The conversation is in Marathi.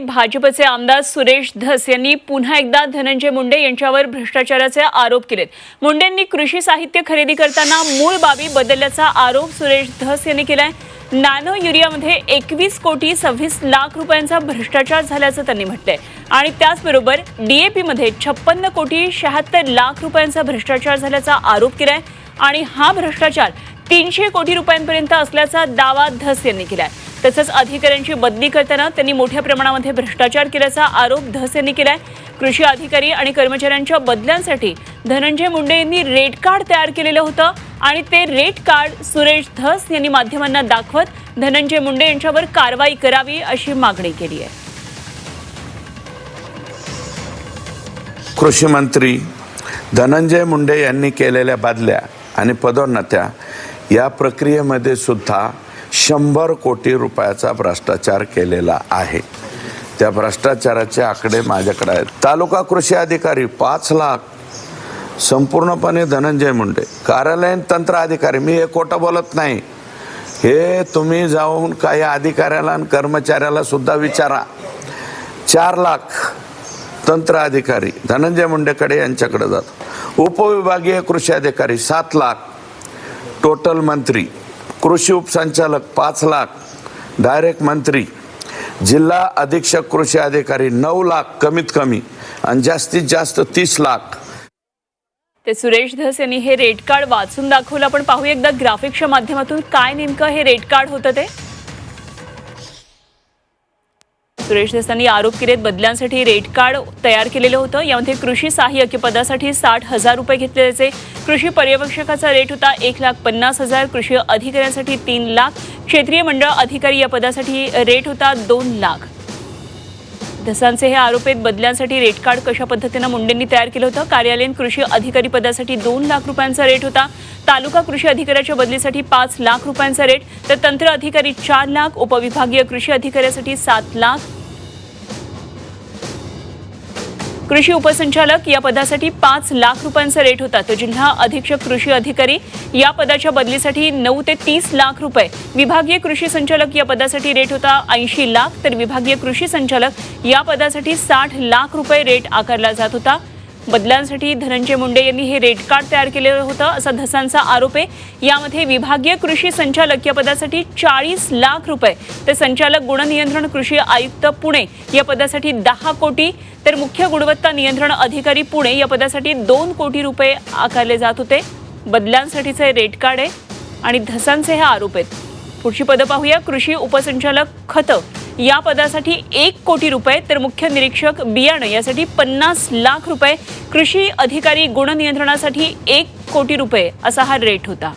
भाजपचे आमदार सुरेश धस यांनी पुन्हा एकदा धनंजय मुंडे यांच्यावर भ्रष्टाचाराचे आरोप केलेत. मुंडेंनी कृषी साहित्य खरेदी करताना मूळ बाबी बदलल्याचा आरोप सुरेश धस यांनी केलाय. नॅनो युरियामध्ये एकवीस कोटी सव्वीस लाख रुपयांचा भ्रष्टाचार झाल्याचं त्यांनी म्हटलंय. आणि त्याचबरोबर डीएपीमध्ये छप्पन्न कोटी शहात्तर लाख रुपयांचा भ्रष्टाचार झाल्याचा आरोप केलाय. आणि हा भ्रष्टाचार तीनशे कोटी रुपयांपर्यंत असल्याचा दावा धस यांनी केलाय. तसंच अधिकाऱ्यांची बदली करताना त्यांनी मोठ्या प्रमाणामध्ये भ्रष्टाचार केल्याचा आरोप धस यांनी केलाय. कृषी अधिकारी आणि कर्मचाऱ्यांच्या बदल्यांसाठी धनंजय मुंडे यांनी रेट कार्ड तयार केलेलं होतं आणि ते रेट कार्ड सुरेश धस यांनी माध्यमांना दाखवत धनंजय मुंडे यांच्यावर कारवाई करावी अशी मागणी केली आहे. कृषी मंत्री धनंजय मुंडे यांनी केलेल्या बदल्या आणि पदोन्नत्या या प्रक्रियेमध्ये सुद्धा शंभर कोटी रुपयाचा भ्रष्टाचार केलेला आहे. त्या भ्रष्टाचाराचे आकडे माझ्याकडे आहेत. तालुका कृषी अधिकारी पाच लाख. संपूर्णपणे धनंजय मुंडे कार्यालयीन तंत्र अधिकारी मी हे खोटं बोलत नाही. हे तुम्ही जाऊन काही अधिकाऱ्याला आणि कर्मचाऱ्याला सुद्धा विचारा. चार लाख तंत्र अधिकारी धनंजय मुंडेकडे यांच्याकडे जातो उपविभागीय कृषी अधिकारी सात लाख. टोटल मंत्री कृषी उपसंचालक पाच लाख डायरेक्ट मंत्री जिल्हा अधीक्षक कृषी अधिकारी नऊ लाख कमीत कमी आणि जास्तीत जास्त तीस लाख. ते सुरेश धस यांनी हे रेट कार्ड वाचून दाखवलं. आपण पाहू एकदा ग्राफिक्सच्या माध्यमातून काय नेमकं हे रेट कार्ड होतं ते. सुरेश धस आरोप केलेत. बदल्यांसाठी रेट कार्ड तयार केलेलं होतं. यामध्ये कृषी सहाय्यक पदासाठी साठ हजार रुपये घेतले जायचे कृषी पर्यवेक्षकाचा रेट होता एक लाख पन्नास हजार. कृषी अधिकाऱ्यांसाठी तीन लाख. क्षेत्रीय मंडळ अधिकारी या पदासाठी रेट होता दोन लाख. धसांचे हे आरोप आहेत. बदल्यांसाठी रेट कार्ड कशा पद्धतीनं मुंडेंनी तयार केलं होतं? कार्यालयीन कृषी अधिकारी पदासाठी दोन लाख रुपयांचा रेट होता. तालुका कृषी अधिकाऱ्याच्या बदलीसाठी पाच लाख रुपयांचा रेट. तर तंत्र अधिकारी चार लाख उपविभागीय कृषी अधिकाऱ्यासाठी सात लाख कृषी उपसंचालक या पदासाठी पाच लाख रुपयांचा रेट होता. तर जिल्हा अधीक्षक कृषी अधिकारी या पदाच्या बदलीसाठी नऊ ते तीस लाख रुपये. विभागीय कृषी संचालक या पदासाठी रेट होता ऐंशी लाख तर विभागीय कृषी संचालक या पदासाठी साठ लाख रुपये रेट आकारला जात होता. बदलांसाठी धनंजय मुंडे यांनी हे रेट कार्ड तयार केलेलं होतं. असा धसांचा आरोप आहे. यामध्ये विभागीय कृषी संचालक या पदासाठी चाळीस लाख रुपये. तर संचालक गुणनियंत्रण कृषी आयुक्त पुणे या पदासाठी दहा कोटी. तर मुख्य गुणवत्ता नियंत्रण अधिकारी पुणे या पदासाठी दोन कोटी रुपये आकारले जात होते. बदलांसाठीचे रेट कार्ड आहे आणि धसांचे हे आरोप आहेत. पुढची पदं पाहूया. कृषी उपसंचालक खतं. या पदासाठी एक कोटी रुपये तर मुख्य निरीक्षक बियाणं यासाठी पन्नास लाख रुपये कृषी अधिकारी गुणनियंत्रणासाठी एक कोटी रुपये असा हा रेट होता.